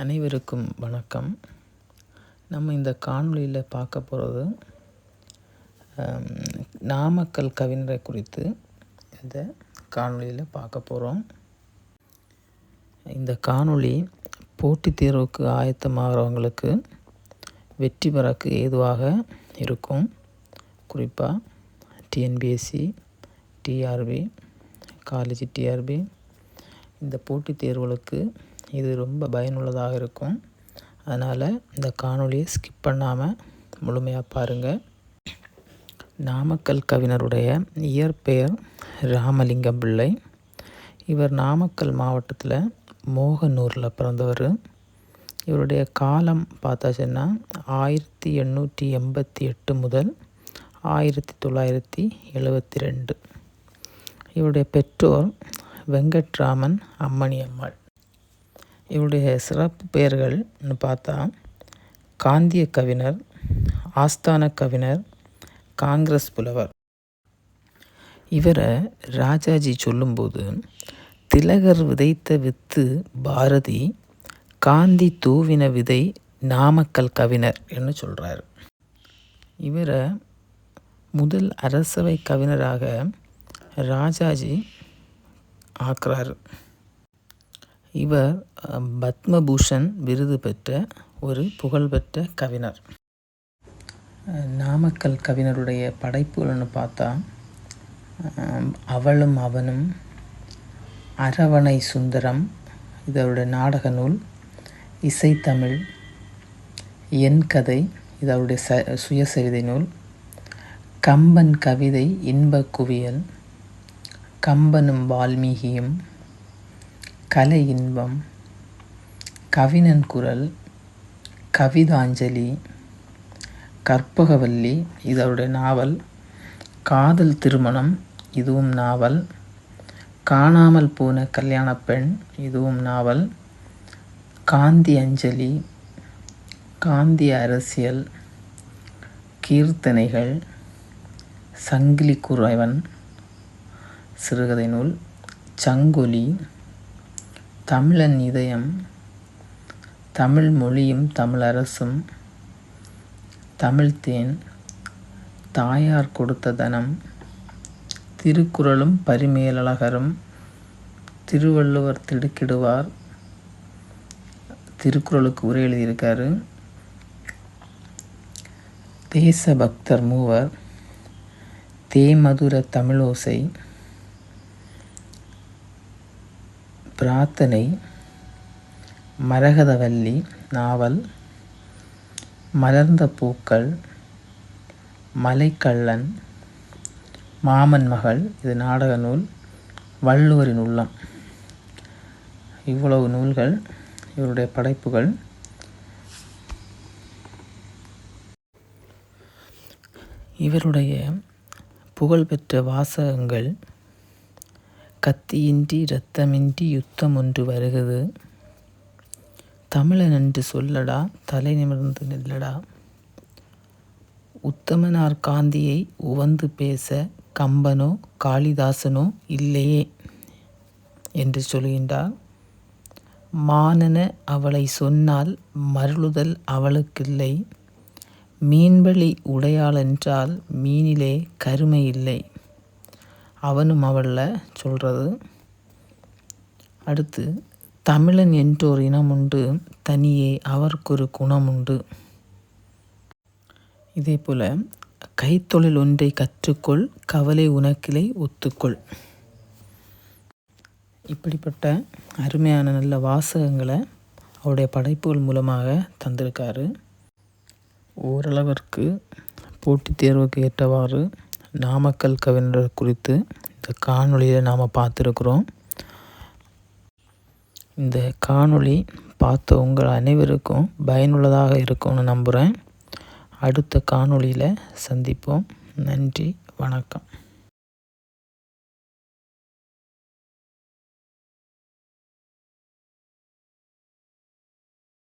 அனைவருக்கும் வணக்கம். நம்ம இந்த காணொலியில் பார்க்க போகிறது நாமக்கல் கவிஞரை குறித்து இந்த காணொளியில் பார்க்க போகிறோம் இந்த காணொளி போட்டித் தேர்வுக்கு ஆயத்தமாகிறவங்களுக்கு வெற்றி பெறக்கு ஏதுவாக இருக்கும். குறிப்பாக டிஎன்பிஎஸ்சி டிஆர்பி காலேஜ் டிஆர்பி இந்த போட்டித் தேர்வுகளுக்கு இது ரொம்ப பயனுள்ளதாக இருக்கும். அதனால் இந்த காணொளியை ஸ்கிப் பண்ணாமல் முழுமையாக பாருங்கள் நாமக்கல் கவிஞருடைய இயற்பெயர் ராமலிங்கம் பிள்ளை இவர் நாமக்கல் மாவட்டத்தில் மோகனூரில் பிறந்தவர். இவருடைய காலம் பார்த்தாச்சுன்னா ஆயிரத்தி எண்ணூற்றி எண்பத்தி எட்டு முதல் ஆயிரத்தி தொள்ளாயிரத்தி எழுபத்தி ரெண்டு. இவருடைய பெற்றோர் வெங்கட்ராமன் அம்மணி அம்மாள் இவருடைய சிறப்பு பெயர்கள்னு பார்த்தா காந்திய கவிஞர் ஆஸ்தான கவிஞர் காங்கிரஸ் புலவர். இவரை ராஜாஜி சொல்லும்போது திலகர் விதைத்த வித்து பாரதி காந்தி தூவின விதை நாமக்கல் கவிஞர் என்று சொல்கிறார் இவரை முதல் அரசவை கவிஞராக ராஜாஜி ஆக்குறாரு. இவர் பத்மபூஷன் விருது பெற்ற ஒரு புகழ்பெற்ற கவிஞர். நாமக்கல் கவிஞருடைய படைப்புகள்னு பார்த்தா அவளும் அவனும் அரவணை சுந்தரம் இதோட நாடக நூல் இசைத்தமிழ் என் கதை இதோடைய ச சுயசரிதை நூல் கம்பன் கவிதை இன்ப குவியல் கம்பனும் வால்மீகியும் கலை இன்பம். கவினன் குரல் கவிதாஞ்சலி. கற்பகவல்லி இது நாவல். காதல் திருமணம் இதுவும் நாவல். காணாமல் போன கல்யாண பெண் இதுவும் நாவல். காந்தி அஞ்சலி காந்தி அரசியல். கீர்த்தனைகள் சங்கிலி குறைவன். சிறுகதை நூல் சங்கொலி. தமிழன் இதயம் தமிழ் மொழியும் தமிழரசும் தமிழ்த்தேன் தாயார் கொடுத்த தனம் திருக்குறளும் பரிமேலழகரும் திருவள்ளுவர் திடுக்கிடுவார். திருக்குறளுக்கு உரை எழுதியிருக்காரு. தேசபக்தர் மூவர் தேமதுர தமிழோசை பிரார்த்தனை மரகதவல்லி நாவல் மலர்ந்த பூக்கள் மலைக்கள்ளன் மாமன் மகள் இது நாடக நூல் வள்ளுவரின் உள்ளம். இவ்வளவு நூல்கள் இவருடைய படைப்புகள். இவருடைய புகழ்பெற்ற வாசகங்கள் கத்தியின்றி இரத்தமின்றி யுத்தம் ஒன்று வருகிறது. தமிழன் என்று சொல்லடா தலை நிமிர்ந்து நில்லடா. உத்தமனார் காந்தியை உவந்து பேச கம்பனோ காளிதாசனோ இல்லையே என்று சொல்கின்றார். மானன அவளை சொன்னால் மருளுதல் அவளுக்கில்லை. மீன்வழி உடையாளென்றால் மீனிலே கருமை இல்லை. அவனும் அவளில் சொல்கிறது அடுத்து தமிழன் என்றோர் இனம் உண்டு தனியே அவருக்கொரு குணம் உண்டு இதே போல் கைத்தொழில் ஒன்றை கற்றுக்கொள் கவலை உனக்கிளை ஒத்துக்கொள். இப்படிப்பட்ட அருமையான நல்ல வாசகங்களை அவருடைய படைப்புகள் மூலமாக தந்திருக்காரு. ஓரளவிற்கு போட்டித் தேர்வுக்கு ஏற்றவாறு நாமக்கல் கவிஞர் குறித்து இந்த காணொளியில் நாம் பார்த்துருக்குறோம். இந்த காணொளி பார்த்த உங்கள் அனைவருக்கும் பயனுள்ளதாக இருக்கும்னு நம்புகிறேன் அடுத்த காணொளியில் சந்திப்போம். நன்றி வணக்கம்.